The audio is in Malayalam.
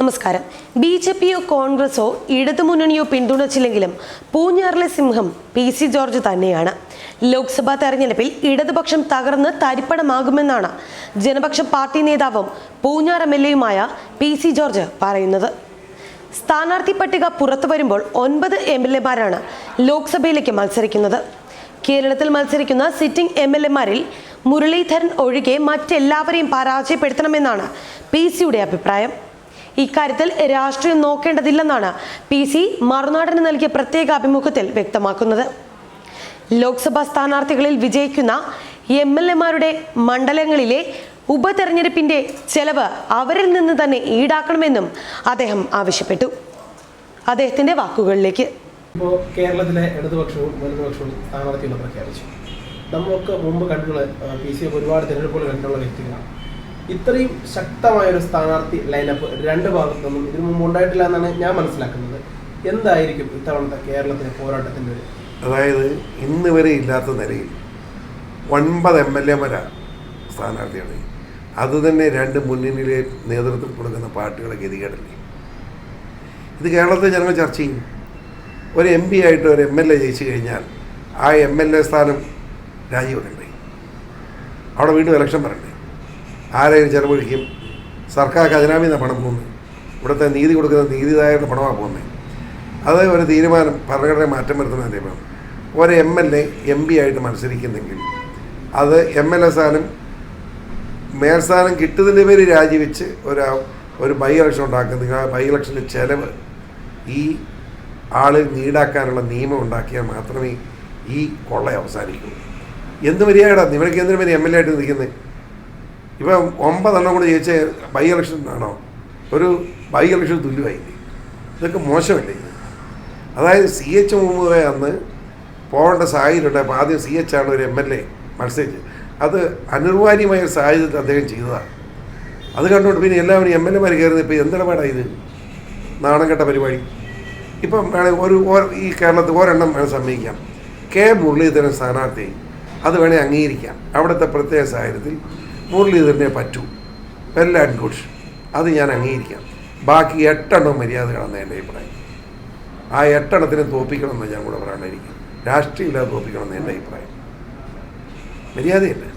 നമസ്കാരം. ബി ജെ പിയോ കോൺഗ്രസോ ഇടതുമുന്നണിയോ പിന്തുണച്ചില്ലെങ്കിലും പൂഞ്ഞാറിലെ സിംഹം പി സി ജോർജ് തന്നെയാണ്. ലോക്സഭാ തെരഞ്ഞെടുപ്പിൽ ഇടതുപക്ഷം തകർന്ന് തരിപ്പണമാകുമെന്നാണ് ജനപക്ഷ പാർട്ടി നേതാവും പൂഞ്ഞാർ എം എൽ എയുമായ പി സി ജോർജ് പറയുന്നത്. സ്ഥാനാർത്ഥി പട്ടിക പുറത്തു വരുമ്പോൾ ഒൻപത് എം എൽ എമാരാണ് ലോക്സഭയിലേക്ക് മത്സരിക്കുന്നത്. കേരളത്തിൽ മത്സരിക്കുന്ന സിറ്റിംഗ് എം എൽ എമാരിൽ മുരളീധരൻ ഒഴികെ മറ്റെല്ലാവരെയും പരാജയപ്പെടുത്തണമെന്നാണ് പി സിയുടെ അഭിപ്രായം. ഇക്കാര്യത്തിൽ രാഷ്ട്രീയം നോക്കേണ്ടതില്ലെന്നാണ് പി സി മറുനാടന് നൽകിയ പ്രത്യേക അഭിമുഖത്തിൽ വ്യക്തമാക്കുന്നത്. ലോക്സഭാ സ്ഥാനാർത്ഥികളിൽ വിജയിക്കുന്ന എം എൽ എമാരുടെ മണ്ഡലങ്ങളിലെ ഉപതെരഞ്ഞെടുപ്പിന്റെ ചെലവ് അവരിൽ നിന്ന് തന്നെ ഈടാക്കണമെന്നും അദ്ദേഹം ആവശ്യപ്പെട്ടു. അദ്ദേഹത്തിന്റെ വാക്കുകളിലേക്ക്. ഇപ്പോൾ കേരളത്തിലെ ഇടതുപക്ഷവും വലതുപക്ഷവും സ്ഥാനാർത്ഥികളെ പ്രഖ്യാപിച്ചു. നമ്മളൊക്കെ മുമ്പ് കണ്ടുള്ള പി സി ഒരുപാട് തിരഞ്ഞെടുപ്പുകൾ കണ്ടുള്ള വ്യക്തികളാണ്. ഇത്രയും ശക്തമായ ഒരു സ്ഥാനാർത്ഥി ലൈനപ്പ് രണ്ട് ഭാഗത്തു നിന്നും ഇതിനു മുമ്പ് ഉണ്ടായിട്ടില്ല എന്നാണ് ഞാൻ മനസ്സിലാക്കുന്നത്. എന്തായിരിക്കും ഇത്തവണത്തെ കേരളത്തിലെ പോരാട്ടത്തിന്റെ ഒരു അതായത് ഇന്ന് വരെ ഇല്ലാത്ത നിലയിൽ ഒൻപത് എം എൽ എമാരാണ് സ്ഥാനാർത്ഥിയാണ് അത് തന്നെ രണ്ട് മുന്നണിയിലെ നേതൃത്വം കൊടുക്കുന്ന പാർട്ടികളെ ഗതികേടല്ലേ? ഇത് കേരളത്തിൽ ജനങ്ങൾ ചർച്ച ചെയ്യും. ഒരു എം പി ആയിട്ട് ഒരു എം എൽ എ ജയിച്ചു കഴിഞ്ഞാൽ ആ എം എൽ എ സ്ഥാനം രാജിവെക്കണ്ടേ? അവിടെ വീണ്ടും ഇലക്ഷൻ വരണ്ടേ? ആരെയും ചെലവഴിക്കും? സർക്കാർ ഖജനാവിൽ പണം പോകുന്നത്. ഇവിടുത്തെ നീതി കൊടുക്കുന്ന നീതിദായകരുടെ പണമാണ് പോകുന്നത്. അത് ഒരു തീരുമാനം ഭരണഘടന മാറ്റം വരുത്തുന്ന നിയമം ഒരു M L A M P ആയിട്ട് മത്സരിക്കുന്നെങ്കിൽ അത് എം എൽ എ സ്ഥാനം മേൽസ്ഥാനം കിട്ടുന്നതിന്റെ പേര് രാജിവെച്ച് ഒരു ഒരു ബൈ ഇലക്ഷൻ ഉണ്ടാക്കുന്നെങ്കിൽ ആ ബൈ ഇലക്ഷന്റെ ചിലവ് ഈ ആൾ നീടാക്കാനുള്ള നിയമം ഉണ്ടാക്കിയാൽ മാത്രമേ ഈ കൊള്ള അവസാനിക്കൂ. എന്ത് മര്യാദ? നിങ്ങളൊക്കെ എന്തിനു മര്യാദ എം എൽ എ ആയിട്ട് നിൽക്കുന്നത്? ഇപ്പം ഒമ്പതെണ്ണം കൂടെ ജയിച്ച ബൈ ഇലക്ഷൻ ആണോ? ഒരു ബൈ ഇലക്ഷൻ തുല്യമായില്ലേ? ഇതൊക്കെ മോശമല്ലേ ഇത്? അതായത് സി എച്ച് മുമ്പ് അന്ന് പോകേണ്ട സാഹചര്യം അപ്പോൾ ആദ്യം സി എച്ച് ആണ് ഒരു എം എൽ എ മത്സരിച്ച്. അത് അനിർവാര്യമായ സാഹചര്യത്തിൽ അദ്ദേഹം ചെയ്തതാണ്. അത് കണ്ടുകൊണ്ട് പിന്നെ എല്ലാവരും എം എൽ എമാർ കയറുന്നത് ഇപ്പോൾ എന്തിടപാടാ ഇത്? നാണം കെട്ട പരിപാടി. ഇപ്പം വേണേൽ ഒരു ഈ കേരളത്തിൽ ഒരെണ്ണം വേണം സമ്മതിക്കാം. കെ മുരളീധരൻ സ്ഥാനാർത്ഥി. അത് വേണേൽ അംഗീകരിക്കാം. അവിടുത്തെ പ്രത്യേക സാഹചര്യത്തിൽ മുരളീധരനെ പറ്റൂ. വെൽ ആൻഡ് ഗുഡ് അത് ഞാൻ അംഗീകരിക്കാം. ബാക്കി എട്ടെണ്ണം മര്യാദകളാണ് എന്റെ അഭിപ്രായം. ആ എട്ടെണ്ണത്തിനെ തോപ്പിക്കണമെന്ന് ഞാൻ കൂടെ പറയാനായിരിക്കും രാഷ്ട്രീയമില്ലാതെ തോപ്പിക്കണമെന്ന് എന്റെ അഭിപ്രായം. മര്യാദയല്ലേ?